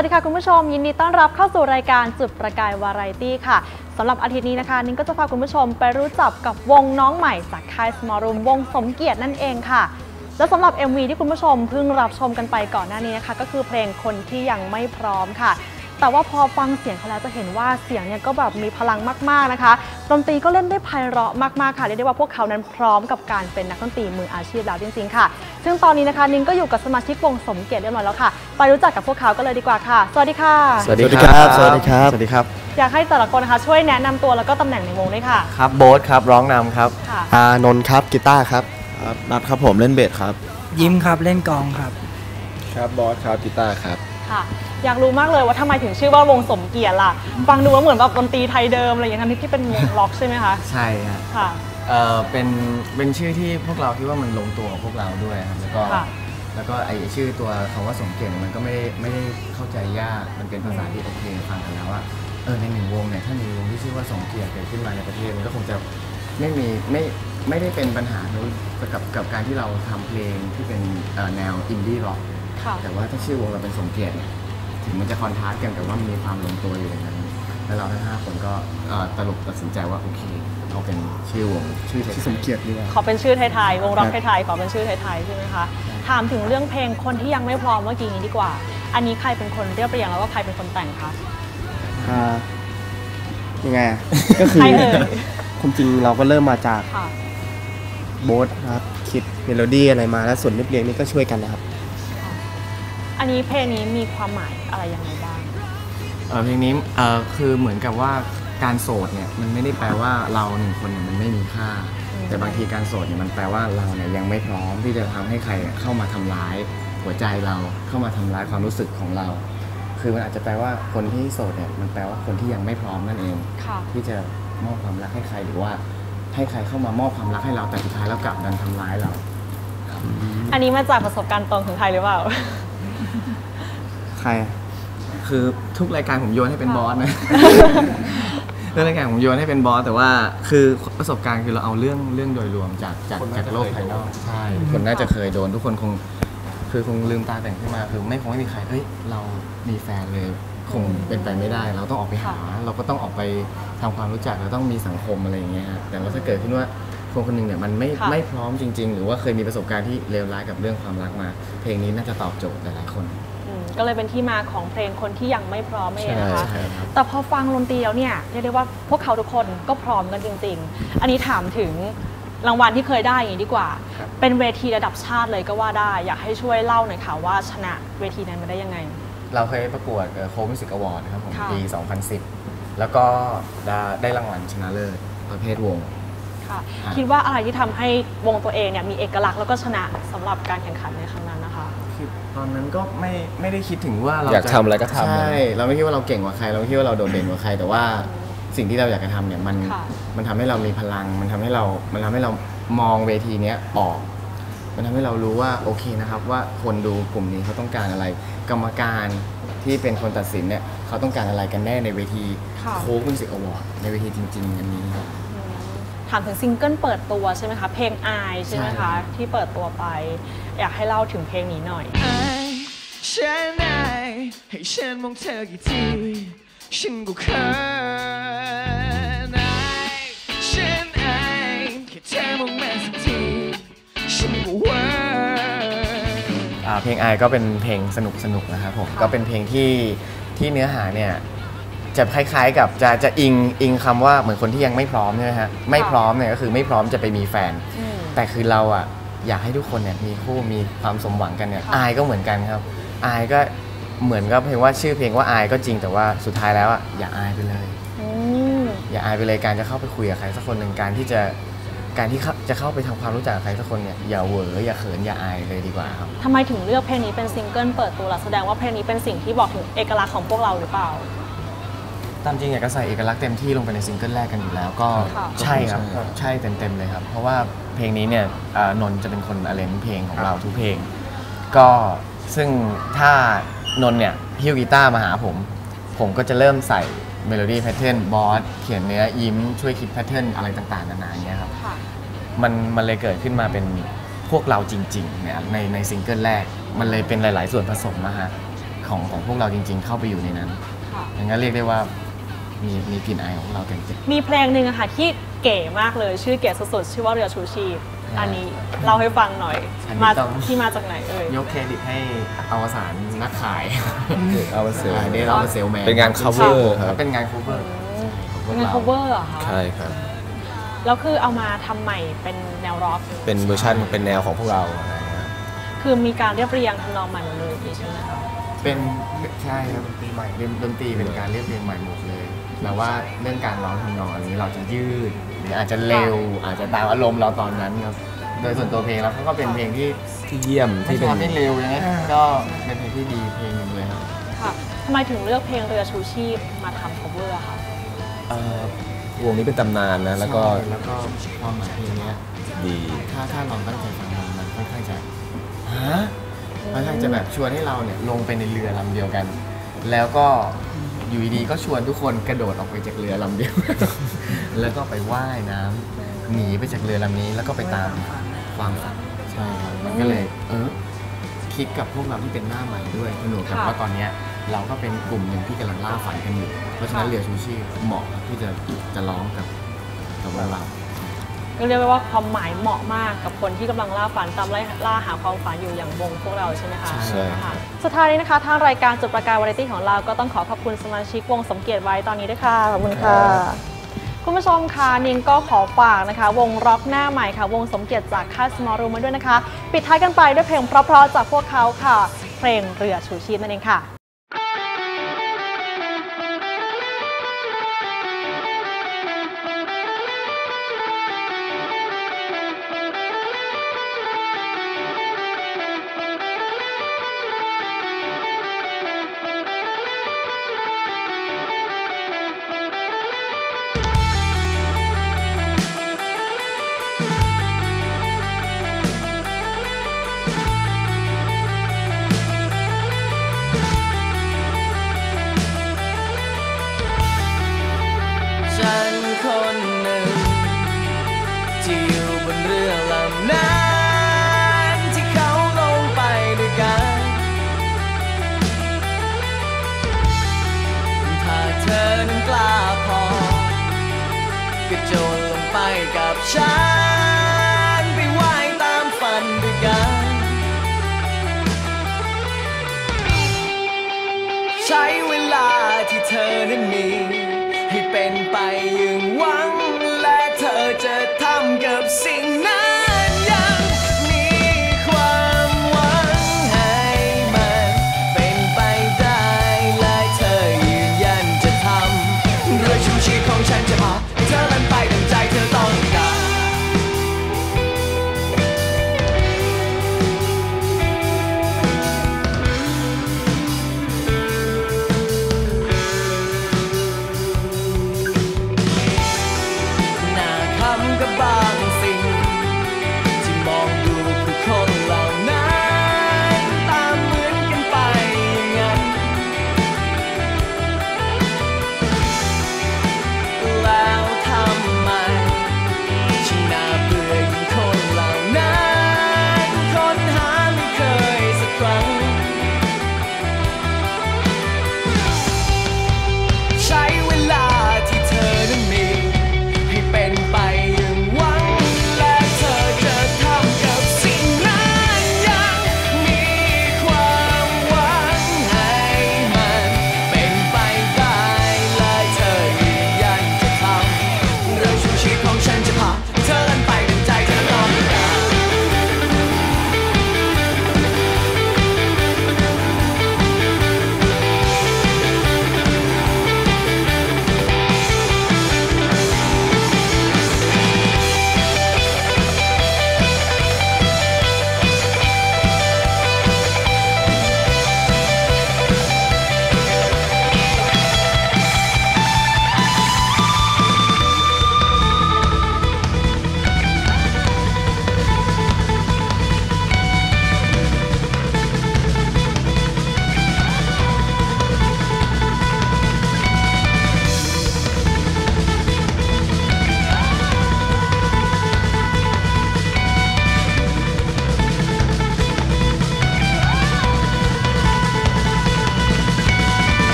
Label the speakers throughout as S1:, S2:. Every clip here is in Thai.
S1: วัสดีค่ะคุ
S2: ณผู้ชม ยินดีต้อนรับเข้าสู่รายการจุดประกายวาไรตี้ค่ะสำหรับอาทิตย์นี้นะคะ นิ้งก็จะพาคุณผู้ชมไปรู้จักกับวงน้องใหม่จากค่ายสมอรูมวงสมเกียรตินั่นเองค่ะ และสำหรับ MV ที่คุณผู้ชมเพิ่งรับชมกันไปก่อนหน้านี้นะคะ ก็คือเพลงคนที่ยังไม่พร้อมค่ะ แต่ว่าพอฟังเสียงเขาแล้วจะเห็นว่าเสียงเนี่ยก็แบบมีพลังมากๆนะคะ ดนตรีก็เล่นได้ไพเราะมากๆค่ะ เรียกได้ว่าพวกเขานั้นพร้อมกับการเป็นนักดนตรีมืออาชีพแล้วจริงๆค่ะ ซึ่งตอนนี้นะคะนิ้งก็อยู่กับสมาชิกวงสมเกียรติเรียบร้อยแล้วค่ะ ไปรู้จักกับพวกเขากันเลยดีกว่าค่ะ สวัสดีค่ะ
S3: สวัสดีครับ
S4: สวัสดีครับ
S3: สวัสดีครับ
S2: อยากให้แต่ละคนนะคะช่วยแนะนำตัวแล้วก็ตำแหน่งในวงด้วยค่ะ
S3: ครับโบ๊ทครับร้องนำครับ
S2: ค่ะ
S4: อานนท์ครับกีตาร์ครับ
S3: ครับนัดครับผมเล่นเบสครับ
S5: ยิ้มครับเล่นกลองครับ
S3: ครับบอสครับกีตาร์ครับ
S2: ค่ะ อยากรู้มากเลยว่าทำไมถึงชื่อว่าวงสมเกียรติล่ะ ฟังดูแล้วเหมือนแบบดนตรีไทยเดิมอะไรอย่างนั้นที่เป็นวงล็อกใช่ไหมคะ
S6: ใช่ฮะ
S2: ค่ะ
S6: เออเป็นเป็นชื่อที่พวกเราคิดว่ามันลงตัวกับพวกเราด้วยครับแล้วก็
S2: ค่ะ
S6: แล้วก็ไอชื่อตัวคำว่าสมเกียรติมันก็ไม่ได้ไม่ได้เข้าใจยากมันเป็นภาษาที่โอเคฟังกันแล้วว่าเออในหนึ่งวงเนี่ยถ้ามีวงที่ชื่อว่าสมเกียรติเกิดขึ้นมาในประเทศมันก็คงจะไม่มีไม่ไม่ได้เป็นปัญหากับกับการที่เราทำเพลงที่เป็นเอ่อแนวอินดี้ร็อก
S2: ค่ะ
S6: แต่ว่าถ้าชื่อวงเราเป็นสมเกียรติเนี่ยถึง มันจะคอนทราสต์กันแต่ว่ามันมีความลงตัวอยู่อย่างนั้นแล้วเราทั้งห้าคนก็เอ่อตลกตัดสินใจว่าโอเคเอาเป็นชื่อวงชื่อไทย
S4: ที่สมเกียรติดีกว่า
S2: ขอเป็นชื่อไทยๆวงร็อกไทยๆขอเป็นชื่อไทยๆใช่ไหมคะถามถึงเรื่องเพลงคนที่ยังไม่พร้อมเมื่อกี้นี้ดีกว่า อันนี้ใครเป็นคนเรียบเรียงแล้วก็ใครเป็นคนแต่งคะ
S4: อ่ายังไงอะก็คือ
S2: ใครเอ่ย
S4: ความจริงเราก็เริ่มมาจาก
S2: ค่ะ
S4: โบ๊ทนะครับคิดเมโลดี้อะไรมาแล้วส่วนเรียบเรียงนี่ก็ช่วยกันนะครับ
S2: อันนี้เพลงนี้มีความหมายอะไรยังไงบ้าง
S6: เอ่อเพลงนี้เอ่อคือเหมือนกับว่าการโสดเนี่ยมันไม่ได้แปลว่าเราหนึ่งคนเนี่ยมันไม่มีค่า
S2: อืม
S6: แต่บางทีการโสดเนี่ยมันแปลว่าเราเนี่ยยังไม่พร้อมที่จะทำให้ใครเข้ามาทำร้ายหัวใจเราเข้ามาทำร้ายความรู้สึกของเรา คือมันอาจจะแปลว่าคนที่โสดเนี่ยมันแปลว่าคนที่ยังไม่พร้อมนั่นเอง
S2: ค่ะ
S6: ที่จะมอบความรักให้ใครหรือว่าให้ใครเข้ามามอบความรักให้เราแต่สุดท้ายแล้วกลับดันทำร้ายเรา
S2: อันนี้มาจากประสบการณ์ตรงของใครหรือเปล่า
S4: ใครอะ
S6: คือทุกรายการผมโยนให้เป็นบอสนะเรื่องรายการผมโยนให้เป็นบอสแต่ว่าคือประสบการณ์คือเราเอาเรื่องเรื่องโดยรวมจากจากจากโลกภายนอกใช่คนน่าจะเคยโดน ทุกคนคง คือคงลืมตาแต่งขึ้นมา คือไม่คงไม่มีใครเอ้ยเรามีแฟนเลยคงเป็นไปไม่ได้ เราต้องออกไปหา เราก็ต้องออกไปทำความรู้จักเราต้องมีสังคมอะไรอย่างเงี้ยฮะแต่ว่าถ้าเกิดขึ้นว่า คนคนหนึ่งเนี่ยมันไม่
S2: ค่ะ
S6: ไม่พร้อมจริง ๆ หรือว่าเคยมีประสบการณ์ที่เลวร้ายกับเรื่องความรักมา เพลงนี้น่าจะตอบโจทย์หลายๆคน
S2: อืมก็เลยเป็นที่มาของเพลงคนที่ยังไม่พร้อมเองนะคะ
S6: ใช่ครับ
S2: แต่พอฟังดนตรีแล้วเนี่ยเรียกได้ว่าพวกเขาทุกคนก็พร้อมกันจริง ๆ อันนี้ถามถึงรางวัลที่เคยได้อย่างนี้ดีกว่าเป็นเวทีระดับชาติเลยก็ว่าได้ อยากให้ช่วยเล่าหน่อยค่ะว่าชนะเวทีนั้นมาได้ยังไง
S6: เราเคยประกวดโค้มิสิกอวอร์ดนะครับผม
S2: ค่ะ
S6: ปี 2010 แล้วก็ได้ได้รางวัลชนะเลิศประเภทวง
S2: ค่ะ
S6: ครับ
S2: คิดว่าอะไรที่ทำให้วงตัวเองเนี่ยมีเอกลักษณ์แล้วก็ชนะสำหรับการแข่งขันในครั้งนั้นนะคะ
S6: คือตอนนั้นก็ไม่ไม่ได้คิดถึงว่าเรา
S3: อยากทำอะไรก็ทำ
S6: ใช่เราไม่คิดว่าเราเก่งกว่าใคร เราไม่คิดว่าเราโดดเด่นกว่าใคร แต่ว่าสิ่งที่เราอยากจะทำเนี่ยมัน
S2: ค่ะ
S6: มันทำให้เรามีพลัง มันทำให้เรา มันทำให้เรามองเวทีเนี้ยออก มันทำให้เรารู้ว่าโอเคนะครับว่าคนดูกลุ่มนี้เขาต้องการอะไร กรรมการที่เป็นคนตัดสินเนี่ยเขาต้องการอะไรกันแน่ในเวที
S2: ค่ะ
S6: โค้กมิวสิกอวอร์ดในเวทีจริงๆอันนี้ครับ
S2: อืม ถามถึงซิงเกิลเปิดตัวใช่ไหมคะ เพลงอายใช่ไหมคะ ที่เปิดตัวไป อยากให้เล่าถึงเพลงนี้หน่อย
S1: ฉันอายให้ฉันมองเธอกี่ทีฉันก็เขิอายฉันอายแค่
S6: เธ
S1: อมองมาสักทีฉันก็ว่า
S6: เพลงอายก็เป็นเพลงสนุกๆนะครับผมก็เป็นเพลงที่ที่เนื้อหาเนี่ย จะคล้ายๆ กับจะจะอิงอิงคำว่าเหมือนคนที่ยังไม่พร้อมใช่ไหมฮะไม่พร้อมเนี่ยก็คือไม่พร้อมจะไปมีแฟน
S2: อืม
S6: แต่คือเราอะอยากให้ทุกคนเนี่ยมีคู่มีความสมหวังกันเนี่ย
S2: ค่ะ
S6: อายก็เหมือนกันครับอายก็เหมือนกับเพลงว่าชื่อเพลงว่าอายก็จริงแต่ว่าสุดท้ายแล้วอะอย่าอายไปเลย
S2: อืม
S6: อย่าอายไปเลยการจะเข้าไปคุยกับใครสักคนหนึ่งการที่จะการที่เข้าจะเข้าไปทำความรู้จักกับใครสักคนเนี่ยอย่าเหวออย่าเขินอย่าอายเลยดีกว่าครับ
S2: ทำไมถึงเลือกเพลงนี้เป็นซิงเกิลเปิดตัวล่ะแสดงว่าเพลงนี้เป็นสิ่งที่บอกถึงเอกลักษณ์ของพวกเราหรือเปล่า
S6: ตามจริงอยากจะใส่เอกลักษณ์เต็มที่ลงไปในซิงเกิลแรกกันอยู่แล้ว ก็
S2: ค่ะ
S6: ใช่ครับใช่เต็มๆเลยครับ เพราะว่าเพลงนี้เนี่ยเอ่อนนท์จะเป็นคนอเลนเพลงของเราทุกเพลง ก็ซึ่งถ้านนท์เนี่ยฮิ้วกีตาร์มาหาผม ผมก็จะเริ่มใส่เมโลดี้แพทเทิร์นบอสเขียนเนื้อยิ้มช่วยคิดแพทเทิร์นอะไรต่างๆนานาอย่างเงี้ยครับ
S2: ค่ะ
S6: มันมันเลยเกิดขึ้นมาเป็นพวกเราจริงๆเนี่ยในในซิงเกิลแรก มันเลยเป็นหลาย ๆ ส่วนผสมนะฮะของของพวกเราจริง ๆ เข้าไปอยู่ในนั้น
S2: ค่ะ
S6: อย่างนั้นเรียกได้ว่า มีมีกลิ่นอายของพวกเราเต็ม
S2: มีเพลงหนึ่งอะค่ะที่เก๋มากเลยชื่อเก๋สุดๆชื่อว่าเรือชูชีพอันนี้เล่าให้ฟังหน่อย
S6: อันนี้
S2: มา
S6: ต้อง
S2: ที่มาจากไหนเอ่ย
S6: ยกเครดิตให้อวสานนักขาย
S3: เอาเซล
S6: เดลเอาเซลแมน
S3: เป็นงาน cover ครับ
S6: เป็นงาน cover ของพวก
S2: งาน
S6: เรา
S2: cover เหรอคะ
S3: ใช่ครับ
S2: แล้วคือเอามาทำใหม่เป็นแนวร็อก
S3: เป็นเวอร์ชันเป็นแนวของพวกเราอะไรอย่างเงี้ยครับ
S2: คือมีการเรียบเรียงทำนองใหม่หมดเลยใช่ไหมคะ
S6: เป็นใช่ครับดนตรีใหม่ดนตรีเป็นการเรียบเรียงใหม่หมดเลย แต่ว่าเรื่องการร้องทำนองอันนี้เราจะยืดหรืออาจจะเร็ว อาจจะตามอารมณ์เราตอนนั้นครับโดยส่วนตัวเพลงแล้วเขาก็เป็นเพลงที่
S3: ที่เยี่ยม
S6: ไม่
S3: ที่เป็น
S6: ช้าไม่เร็วนะก็เป็นเพลงที่ดีเพลงหนึ่งเลยครับ
S2: ค่ะทำไมถึงเลือกเพลงเรือชูชีพมาทำ cover อะคะ
S3: เอ่อวงนี้เป็นตำนานนะแล้วก็
S6: ใช่แล้วก็ความหมายเพลงเนี้ย
S3: ดี
S6: ถ้าถ้าลองตั้งใจฟังมันมันค่อนข้างจะฮะค่อนข้างจะแบบชวนให้เราเนี่ยลงไปในเรือลำเดียวกัน แล้วก็ อยู่ดีๆก็ชวนทุกคนกระโดดออกไปจากเรือลำเดียว แล้วก็ไปว่ายน้ำหนีไปจากเรือลำนี้ แล้วก็ไปตามความฝันใช่ครับมันก็เลยเออคิดกับพวกเราที่เป็นหน้าใหม่ด้วยหนูกับ
S2: ค่ะ
S6: ว่าตอนเนี้ยเราก็เป็นกลุ่มหนึ่งที่กำลังล่าฝันกันอยู่ เพราะฉะนั้นเรือชูชีพเหมาะที่จะจะร้องกับกับพวกเรา
S2: ก็เรียกได้ว่าความหมายเหมาะมากกับคนที่กำลังล่าฝันตามไล่ล่าหาความฝันอยู่อย่างวงพวกเราใช่ไหมคะ
S3: ใช่ครับ
S2: ค่ะสุดท้ายนี้นะคะทางรายการจุดประกายวาไรตี้ของเราก็ต้องขอขอบคุณสมาชิกวงสมเกียรติไว้ตอนนี้ด้วยค่ะขอบคุณค่ะ คุณผู้ชมค่ะนิงก็ขอฝากนะคะ วงร็อกหน้าใหม่ค่ะ วงสมเกียรติจากค่ายสมอลรูมมาด้วยนะคะ ปิดท้ายกันไปด้วยเพลงเพราะๆจากพวกเขาค่ะ เพลงเรือชูชีพนั่นเองค่ะ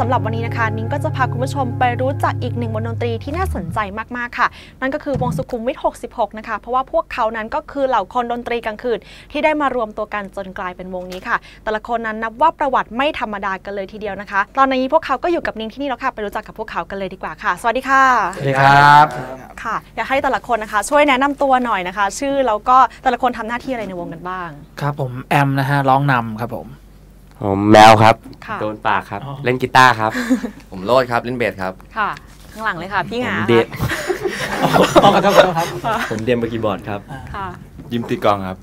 S2: สำหรับวันนี้นะคะนิ้งก็จะพาคุณผู้ชมไปรู้จักอีกหนึ่งวงดนตรีที่น่าสนใจมากๆค่ะ นั่นก็คือวงสุขุมวิท 66 นะคะ เพราะว่าพวกเขานั้นก็คือเหล่าคนดนตรีกลางคืนที่ได้มารวมตัวกันจนกลายเป็นวงนี้ค่ะ แต่ละคนนั้นนับว่าประวัติไม่ธรรมดากันเลยทีเดียวนะคะ ตอนนี้พวกเขาก็อยู่กับนิ้งที่นี่แล้วค่ะ ไปรู้จักกับพวกเขากันเลยดีกว่าค่ะ สวัสดีค่ะ
S5: สวัสดีครับ
S2: ค่ะอยากให้แต่ละคนนะคะ ช่วยแนะนำตัวหน่อยนะคะ ชื่อแล้วก็แต่ละคนทำหน้าที่อะไรในวงกันบ้าง
S5: ครับผมแอมนะฮะร้องนำครับผม
S7: ผมแมวครับ
S2: ค่ะ
S7: โดนปากครับ
S5: อ๋อ
S7: เล่นกีตาร์ครับ
S6: ผมโรดครับเล่นเบสครับ
S2: ค่ะ ข้างหลังเลยค่ะ พี่หงา
S7: เด
S2: ค่ะ
S5: ขอโทษขอโทษครับ
S7: ผมเดียมบคีย์บอร์ดครับ
S2: ค่ะ
S3: ยิมตีกลองครับ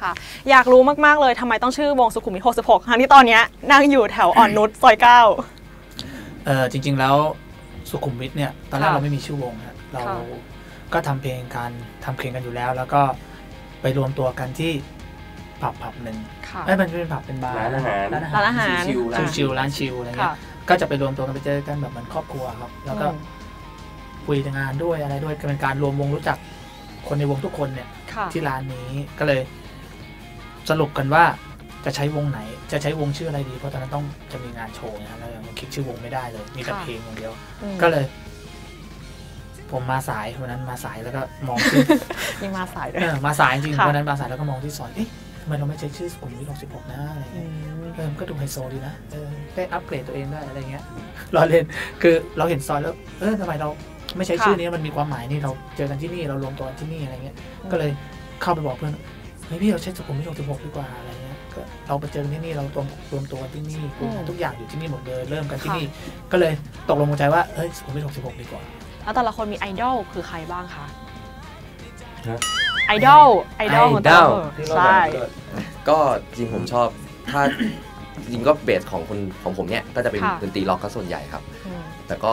S2: ค่ะ อยากรู้มาก ๆ เลยทำไมต้องชื่อวงสุขุมวิท66ทั้งที่ตอนเนี้ยนั่งอยู่แถวอ่อนนุชซอยเก้า
S5: เออจริง ๆ แล้วสุขุมวิทเนี่ยตอนแรก
S2: ค่ะ
S5: เราไม่มีชื่อวงนะเรา
S2: ค่ะ
S5: ก็ทำเพลงกันทำเพลงกันอยู่แล้ว แล้วก็ไปรวมตัวกันที่ ผับผับหนึ่ง
S2: ค่ะ
S5: ไม่เป็นเป็นผับเป็นบาร์
S7: ร้านอาหาร
S5: ร้าน
S2: ร้านอาหาร
S5: ชิวๆชิวๆร้านชิวอะไรเงี้
S2: ค่ะ
S5: ยก็จะไปรวมตัวกันไปเจอกันแบบเหมือนครอบครัวครับ แล้วก็
S2: อืม
S5: คุยงานด้วยอะไรด้วยก็เป็นการรวมวงรู้จักคนในวงทุกคนเนี่ย
S2: ค่ะ
S5: ที่ร้านนี้ก็เลย สรุปกันว่าจะใช้วงไหน จะใช้วงชื่ออะไรดี เพราะตอนนั้นต้องจะมีงานโชว์นะแล้วยังคิดชื่อวงไม่ได้เลย มีแต่
S2: ค่ะ
S5: เพลงอย่างเดียว
S2: อืม
S5: ก็เลย ผมมาสายวันนั้นมาสายแล้วก็มองที่
S2: ยังมาสายด้วย
S5: เออมาสายจริง
S2: ค่ะ
S5: วันนั้นมาสายแล้วก็มองที่ซอยเอ๊ะ ทำไมเราไม่ใช้ชื่อสุขุมวิท66นะอะไร
S2: อื
S5: เงี้ย
S2: ม
S5: เออมันก็ดูไฮโซดีนะเออได้อัปเกรดตัวเองได้อะไรเงี้ยรอเล่นคือเราเห็นซอยแล้วเออทำไมเราไม่ใช้ชื่อนี้มันมีความหมายนี่เราเจอกันที่นี่เรารวมตัวกันที่นี่อะไรเงี้ย ก็เลยเข้าไปบอกเพื่อนเฮ้ยพี่เราใช้สุขุมวิท66ดีกว่าอะไรเงี้ยก็เราไปเจอกันที่นี่เรารวมรวมตัวกันที่นี่คุยกันทุกอย่างอยู่ที่นี่หมดเลยเริ่มกันที่นี่ ก็เลยตกลงใจว่าเอ้ยสุขุมวิท66ดีกว่า
S2: แล้วแต่ละคนมีไอดอลคือใครบ้างคะ
S7: ฮะ
S2: ไอดอลไอดอลของแต่ละคนใช่
S8: ก็จริงผมชอบถ้าจริงก็เบสของคนของผมเนี่ยก็จะเป็น
S2: ค่ะ
S8: ดนตรีล็อกก็ส่วนใหญ่ครับ
S2: อืม
S8: แต่ก็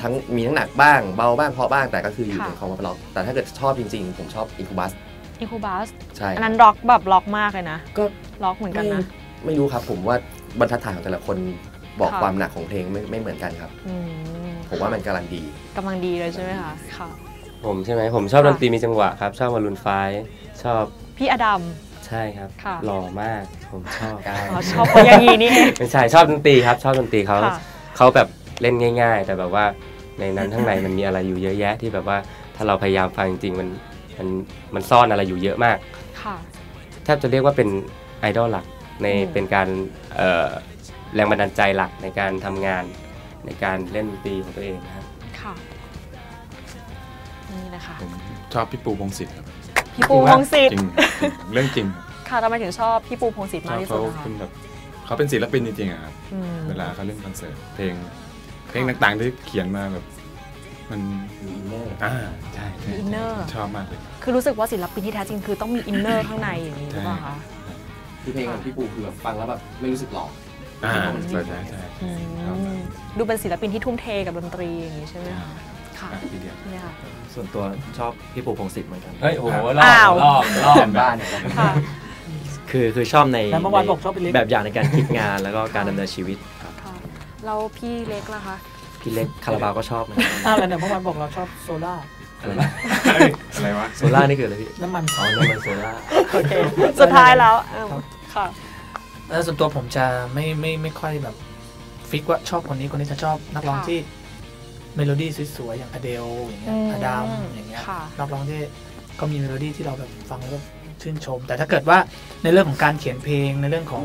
S8: ทั้งมีทั้งหนักบ้างเบาบ้างเพราะบ้างแต่ก็คืออยู่
S2: ค่ะ
S8: ในคอมล็อกแต่ถ้าเกิดชอบจริงๆ ผมชอบอินคูบัส
S2: อินคูบัส
S8: ใช่
S2: อันนั้นร็อกแบบร็อกมากเลยนะ
S8: ก็
S2: ร็อกเหมือนกัน
S8: ไม่
S2: นะ
S8: ไม่รู้ครับผมว่าบรรทัดฐานของแต่ละคนบอก
S2: ค่ะ
S8: ความหนักของเพลงไม่ไม่เหมือนกันครับ
S2: อืม
S8: ผมว่ามันกำลังดี
S2: กำลังดีเลยใช่ไหมคะ ค่ะ
S7: ผมใช่ไหมผมชอบ
S2: ค่ะ
S7: ดนตรีมีจังหวะครับ ชอบมารุนไฟชอบ
S2: พี่อดัม
S7: ใช่ครับ
S2: ค่ะ
S7: หล่อมากผมชอบ
S2: อ๋อชอบคนอย่างนี้นี่เอง
S7: ไม่ใช่ชอบดนตรีครับ ชอบดนตรีเขา
S2: ค่ะ
S7: เขาแบบเล่นง่าย ๆ แต่แบบว่าในนั้นข้างในมันมีอะไรอยู่เยอะแยะที่แบบว่าถ้าเราพยายามฟังจริงๆมันมันมันซ่อนอะไรอยู่เยอะมาก
S2: ค่ะ
S7: แทบจะเรียกว่าเป็นไอดอลหลักใน
S2: อืม
S7: เป็นการเอ่อแรงบันดาลใจหลักในการทำงานในการเล่นดนตรีของตัวเองนะครับ
S2: ค่ะ นี่นะคะ
S9: ผมชอบพี่ปูพงศิษฐ์ครับ
S2: พี่ปูพงศิษ
S9: จ
S2: ฐ์
S9: ริงเรื่องจริง
S2: ค่ะทำไมถึงชอบพี่ปูพงศิษฐ์
S9: ช
S2: มา
S9: อกบ
S2: ที่สุ
S9: เขา
S2: ดนะคะ
S9: เป็นแบบเขาเป็นศิลปินจริงๆอะครับ
S2: อืม
S9: เวลาเขาเล่นคอนเสิร์ตเพลง เพลงต่างๆที่เขียนมาแบบมันอ่าใช่ใช่
S2: มีอินเนอร์
S9: ชอบมากเลย
S2: คือรู้สึกว่าศิลปินที่แท้จริงคือต้องมีอินเนอร์ข้างในอย่างนี้หรือเปล่าคะ
S8: คือเพลงของพี่ปูคือแบบฟังแล้วแบบไม่รู้สึกหลอก
S9: อ่าใช่ใช่ใช่
S2: อื
S9: ชอบมาก
S2: มดูเป็นศิลปินที่ทุ่มเทกับดนตรีอย่างนี้ใช่ไหมคะ ค่ะ
S9: อะทีเดียว
S2: นี่ค่ะ
S3: ส่วนตัวชอบพี่ปูพงศิษฐ์เหมือนกัน
S7: เฮ้ยโอ้โห
S2: อ้าว
S7: รอบรอบ
S8: บ้าน
S2: ค่ะ
S3: คือคือชอบใน
S5: แต่เมื่อวานบอกชอบพี่เล็ก
S3: แบบอย่างในการคิดงานแล้วก็การดำเนินชีวิตครับ
S2: ค่ะแล้วพี่เล็กล่ะคะ
S3: พี่เล็กคาราบาวก็ชอบเหมือนกัน
S5: อะไรเนี่ยเมื่อวานบอกเราชอบโซล่า
S3: อะไรนะ
S9: อะไรวะ
S3: โซล่านี่คืออะไรพี่
S5: น้ำมัน
S3: อ๋อน้ำมันโซล่า
S2: โอเค สุดท้ายแล้วเอิ่มค่ะ
S5: แล้วส่วนตัวผมจะไม่ไม่ไม่ค่อยแบบฟิกว่าชอบคนนี้คนนี้จะชอบนักร้อง
S2: ค่ะ
S5: ที่ เมโลดี้สวยๆอย่างอเดลอย่างเงี้ย
S2: อืม
S5: อดัมอย่างเงี้ย
S2: ค่ะ
S5: นักร้องที่ก็มีเมโลดี้ที่เราแบบฟังแล้วก็ชื่นชม แต่ถ้าเกิดว่าในเรื่องของการเขียนเพลงในเรื่องของ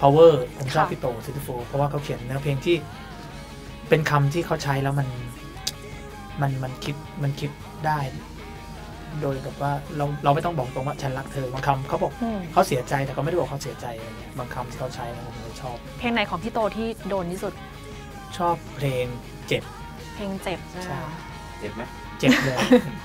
S5: power ผมชอบ
S2: ค่ะ
S5: พี่โตซิติโฟเพราะว่าเขาเขียนเนื้อเพลงที่เป็นคำที่เขาใช้แล้วมันมันมันคิดมันคิดได้ โดยแบบว่าเราเราไม่ต้องบอกตรงว่าฉันรักเธอบางคำเขาบอก
S2: อืม
S5: เขาเสียใจแต่เขาไม่ได้บอกเขาเสียใจอะไรเงี้ยบางคำที่เขาใช้ผมเลยชอบ
S2: เพลงไหนของพี่โตที่โดนที่สุด
S5: ชอบเพลงเจ็บ
S2: เพลงเจ็บใช่ไหม
S5: ใช่
S2: คะ
S8: เจ็บไหม
S5: เจ็บเลย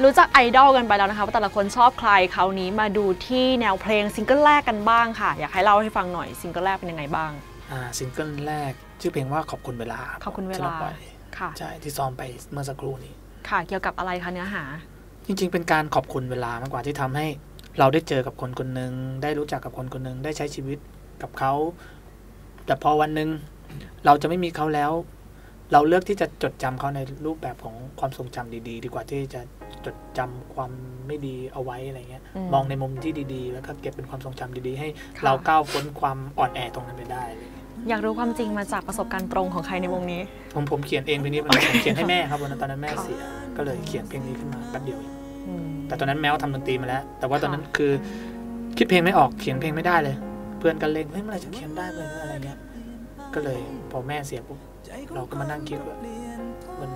S2: รู้จักไอดอลกันไปแล้วนะคะว่าแต่ละคนชอบใครคราวนี้มาดูที่แนวเพลงซิงเกิลแรกกันบ้างค่ะ อยากให้เล่าให้ฟังหน่อยซิงเกิลแรกเป็นยังไงบ้าง
S5: อ่าซิงเกิลแรก ชื่อเพลงว่าขอบคุณเวลา
S2: ขอบคุณเวลา
S5: ที่รปล่อย
S2: ค่ะ
S5: ใช่ที่ซ้อมไปเมื่อสักครู่นี้
S2: ค่ะ เกี่ยวกับอะไรคะเนื้อหา
S5: จริง ๆ เป็นการขอบคุณเวลามากกว่าที่ทำให้ เราได้เจอกับคนคนหนึ่งได้รู้จักกับคนคนหนึ่งได้ใช้ชีวิตกับเขาแต่พอวันหนึ่งเราจะไม่มีเขาแล้ว เราเลือกที่จะจดจำเขาในรูปแบบของความทรงจำดี ๆ ดีกว่าที่จะจดจำความไม่ดีเอาไว้อะไรเงี้ย
S2: อืม
S5: มองในมุมที่ดีๆ แล้วก็เก็บเป็นความทรงจำดีๆ ให้
S2: ค่ะ
S5: เราก้าวพ้นความอ่อนแอตรงนั้นไปได้เลย
S2: ออยากรู้ความจริงมาจากประสบการณ์ตรงของใครในวงนี้
S5: ผมผมเขียนเองเพลงนี้มันผมเขียนให้แม่ครับวันนั้นตอนนั้นแม่เสีย ก็เลยเขียนเพลงนี้ขึ้นมาแป๊บเดียวเอง
S2: อืม
S5: แต่ตอนนั้นแมวทำดนตรีมาแล้ว แต่ว่าตอนนั้น
S2: ค่ะ
S5: คือ คิดเพลงไม่ออกเขียนเพลงไม่ได้เลย เพื่อนก็เล่นเฮ้ยเมื่อไหรจะเขียนได้เมื่อไหร่อะไรเงี้ยก็เลยพอแม่เสียปุ๊บ เราก็มานั่งคิดว่ามัน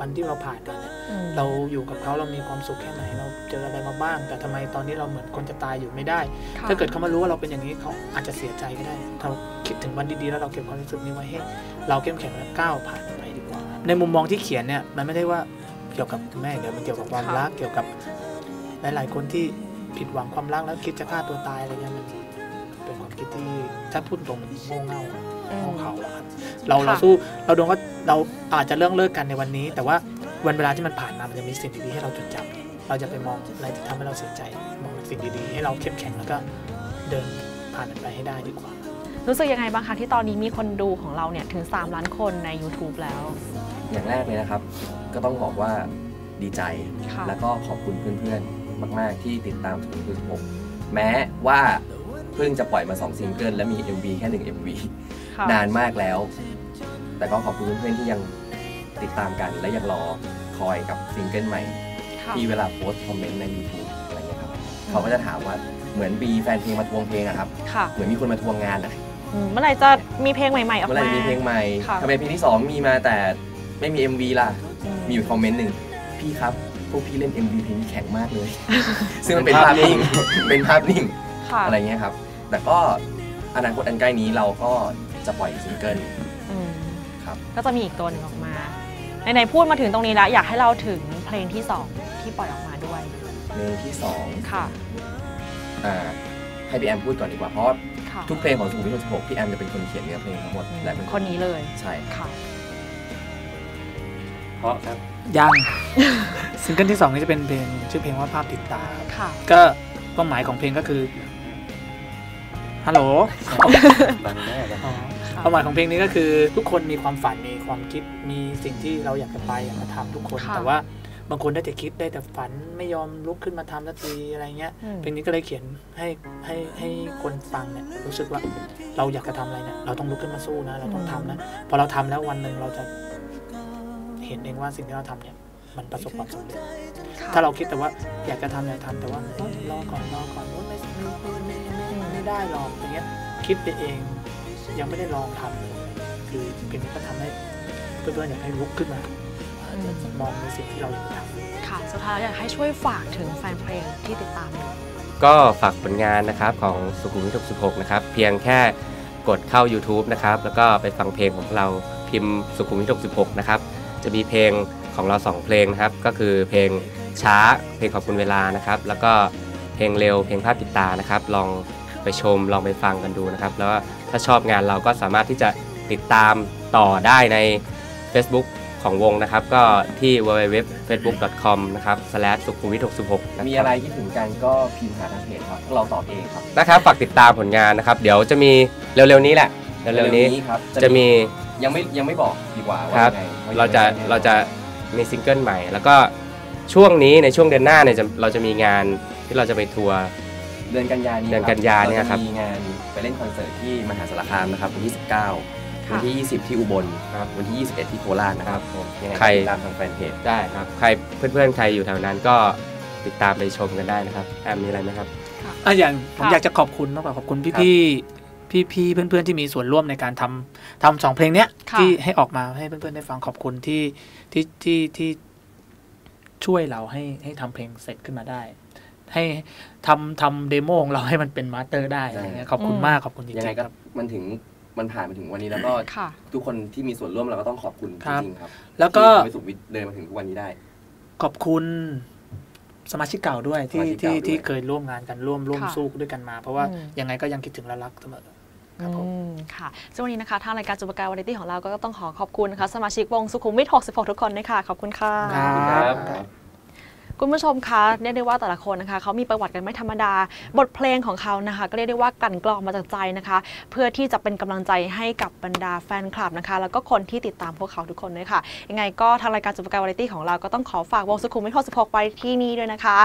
S5: วันที่เราผ่านกันเนี่ย
S2: อืม
S5: เราอยู่กับเขาเรามีความสุขแค่ไหนเราเจออะไรมาบ้าง แต่ทำไมตอนนี้เราเหมือนคนจะตายอยู่ไม่ได้
S2: ค่ะ
S5: ถ้าเกิดเขามารู้ว่าเราเป็นอย่างนี้เขาอาจจะเสียใจก็ได้เราคิดถึงวันดีๆแล้วเราเก็บความรู้สึกนี้ไว้ให้เราเข้มแข็งและก้าวผ่านไปดีกว่า ในมุมมองที่เขียนเนี่ยมันไม่ได้ว่าเกี่ยวกับคุณแม่อย่างเดียวมันเกี่ยวกับความ
S2: ค่ะ
S5: รักเกี่ยวกับหลายๆคนที่ผิดหวังความรักแล้วคิดจะฆ่าตัวตายอะไรเงี้ยมันเป็นความคิดที่ถ้าพูดตรงมันโง่เง่า
S2: อืม
S5: ของเขาอะครับเรา
S2: ค่ะ
S5: เราสู้เราโดนก็เราอาจจะเรื่องเลิกกันในวันนี้ แต่ว่าวันเวลาที่มันผ่านมามันจะมีสิ่งดีๆให้เราจดจำเราจะไปมองอะไรที่ทำให้เราเสียใจมองสิ่งดีๆ ให้เราเข้มแข็งแล้วก็เดินผ่านมันไปให้ได้ดีกว่า
S2: รู้สึกยังไงบ้างคะที่ตอนนี้มีคนดูของเราเนี่ยถึง 3 ล้านคนใน YouTube แล้ว
S8: อย่างแรกเลยนะครับ ก็ต้องบอกว่าดีใจ
S2: ค่ะ
S8: แล้วก็ขอบคุณเพื่อนๆ มาก ๆ ที่ติดตามถึงคือผมแม้ว่า เพิ่งจะปล่อยมา 2 ซิงเกิลและมี MV แค่ 1 MV
S2: ค่ะ
S8: นานมากแล้ว แต่ก็ขอบคุณเพื่อนๆที่ยังติดตามกันและยังรอคอยกับซิงเกิลใหม่
S2: ค่ะ
S8: ที่เวลาโพสต์คอมเมนต์ใน YouTube อะไรเงี้ยครับ เขาก็จะถามว่าเหมือนบีแฟนเพลงมาทวงเพลงอะครับ
S2: ค่ะ
S8: เหมือนมีคนมาทวงงานอะ
S2: อืมเมื่อไหร่จะมีเพลงใหม่ๆออก
S8: เมื่อไห
S2: มา
S8: ร่จะมีเพลงใหม่
S2: ค่ะ
S8: ทำไมเพลงที่ 2 มีมาแต่ไม่มี MV ล่ะ
S2: อืม
S8: มีอยู่คอมเมนต์หนึ่งพี่ครับพวกพี่เล่น MV เพลงนี้แข็งมากเลย ซึ่งมันเป็นภาพนิ่ง เป็นภาพนิ่ง
S2: ค่ะ
S8: อะไรเงี้ยครับ แต่ก็อนาคตอันใกล้นี้เราก็จะปล่อยซิงเกิล
S2: อืม
S8: ครับ
S2: ก็จะมีอีกตัวหนึ่งออกมาไหนๆพูดมาถึงตรงนี้แล้วอยากให้เราถึงเพลงที่2ที่ปล่อยออกมาด้วย
S8: เพลงที่
S2: ค่ะ
S8: 2อ่าให้พี่แอมพูดก่อนดีกว่าเพราะ
S2: ค่ะ
S8: ทุกเพลงของสุขุมวิท66พี่แอมจะเป็นคนเขียนเนื้อเพลงทั้งหมดและเป็น
S2: คนนี้เลย
S8: ใช่
S2: ค่ะ
S7: เพราะครับ
S5: ยัง ซิงเกิลที่สองนี่จะเป็นเพลงชื่อเพลงว่าภาพติดตา
S2: ค่ะ
S5: ก็เป้าหมายของเพลงก็คือ ฮัลโหล
S7: บางแม่ครับ
S5: อ๋อเป้าหมายของเพลงนี้ก็คือ ทุกคนมีความฝันมีความคิดมีสิ่งที่เราอยากจะไปอยากจะทำทุกคน
S2: ค่ะ
S5: แต่ว่าบางคนได้แต่คิดได้แต่ฝันไม่ยอมลุกขึ้นมาทำสักทีอะไรเงี้ย
S2: อืม
S5: เพลงนี้ก็เลยเขียนให้ให้ให้คนฟังเนี่ยรู้สึกว่าเราอยากจะทำอะไรเนี่ยเราต้องลุกขึ้นมาสู้นะ เราต้องทำนะพอเราทำแล้ววันหนึ่งเราจะเห็นเองว่าสิ่งที่เราทำเนี่ยมันประสบความสำเร็จ
S2: ค่ะ
S5: ถ้าเราคิดแต่ว่าอยากจะทำอยากทำแต่ว่าเอ้ยรอก่อนรอก่อนโอ๊ยไม่ไม่ ไม่ไม่ไม่ไม่ได้หรอกอย่างเงี้ยคิดไปเองยังไม่ได้ลองทำเลยคือเพลงนี้ก็ทำให้เพื่อนๆอยากให้ลุกขึ้นมา
S2: อืม
S5: มองในสิ่งที่เราอยากจะทำ
S2: ค่ะสุดท้ายอยากให้ช่วยฝากถึงแฟนเพลงที่ติดตามอยู่
S7: ก็ฝากผลงานนะครับของสุขุมวิท66นะครับเพียงแค่กดเข้า YouTube นะครับแล้วก็ไปฟังเพลงของเราพิมพ์สุขุมวิท66นะครับจะมีเพลงของเราสองเพลงนะครับก็คือเพลงช้าเพลงขอบคุณเวลานะครับ แล้วก็เพลงเร็วเพลงภาพติดตานะครับ ลอง ไปชมลองไปฟังกันดูนะครับ แล้วถ้าชอบงานเราก็สามารถที่จะติดตามต่อได้ใน Facebook ของวงนะครับ ก็ที่ www.facebook.com นะครับสุขุมวิท66นะครับ
S8: มีอะไรคิดถึงกันก็พิมพ์หาทางเพจครับพวกเราตอบเองครับ
S7: นะครับฝากติดตามผลงานนะครับ เดี๋ยวจะมีเร็วๆนี้แหละเร็วๆนี้
S8: ครับ
S7: จะมี
S8: ยังไม่ยังไม่บอกดีกว่าว่า
S7: ครับ
S8: ยังไงว่
S7: เราจะเราจะมีซิงเกิลใหม่ แล้วก็ช่วงนี้ในช่วงเดือนหน้าเนี่ยจะเราจะมีงานที่เราจะไปทัวร์
S8: เดือนกันยานี้
S7: เดือนกันยาเนี่ยครับ
S8: เจะมีงานไปเล่นคอนเสิร์ตที่มหาสารคามนะครับวันที่ 19วันที่ 20 ที่อุบล
S7: ครับ
S8: วันที่ 21 ที่โคราชนะครับยังไง
S7: ใคร
S8: ก็ติดตามทางแฟนเพจ
S7: ได้ครับ ใครเพื่อนๆ ใครอยู่แถวนั้นก็ติดตามไปชมกันได้นะครับแอมมีอะไรไหมครับ
S5: อะอย่างผม
S2: ค่ะ
S5: อยากจะขอบคุณมากกว่าขอบคุณพี่ๆพี่ๆเพื่อนๆที่มีส่วนร่วมในการทำทำสองเพลงเนี้ย
S2: ค่ะ
S5: ที่ให้ออกมาให้เพื่อนๆได้ฟังขอบคุณที่ที่ที่ที่ช่วยเราให้ให้ทำเพลงเสร็จขึ้นมาได้ ให้ทำทำเดโมของเราให้มันเป็นมาสเตอร์ได้อะไรเงี้ยขอบคุณมากขอบคุณจริ
S8: ยังไง
S5: งๆ
S8: ก็
S5: ครับ
S8: มันถึงมันผ่านมาถึงวันนี้แล้วก็
S2: ค่ะ
S8: ทุกคนที่มีส่วนร่วมเราก็ต้องขอบคุณ
S5: ครับ
S8: จริงๆครับ
S5: แล้วก็
S8: ที่ทำให้สุขวิทย์เดินมาถึงทุกวันนี้ได้
S5: ขอบคุณสมาชิกเก่าด้วยที่
S8: สมาชิก
S5: ที่
S8: เก่าด้วย
S5: ที่เคยร่วมงานกันร่วมร่วม
S2: ค่ะ
S5: สู้ด้วยกันมา เพราะว่า
S2: อืม
S5: ยังไงก็ยังคิดถึงและรักเสมอครับผม
S2: อืมค่ะซึ่งวันนี้นะคะทางรายการจุบกายวันตี้ของเราก็ต้องขอขอบคุณนะคะสมาชิกวงสุขุมวิท 66 ทุกคนนะคะขอบคุณค่ะ
S5: ครับ
S2: คุณผู้ชมคะเรียกได้ว่าแต่ละคนนะคะเขามีประวัติกันไม่ธรรมดา บทเพลงของเขานะคะ ก็เรียกได้ว่ากั่นกรองมาจากใจนะคะ เพื่อที่จะเป็นกำลังใจให้กับบรรดาแฟนคลับนะคะ แล้วก็คนที่ติดตามพวกเขาทุกคนด้วยค่ะ ยังไงก็ทางรายการจุภกาวาไรตี้ของเราก็ต้องขอฝากวงสุขุมวิท66ไว้ที่นี่ด้วยนะคะ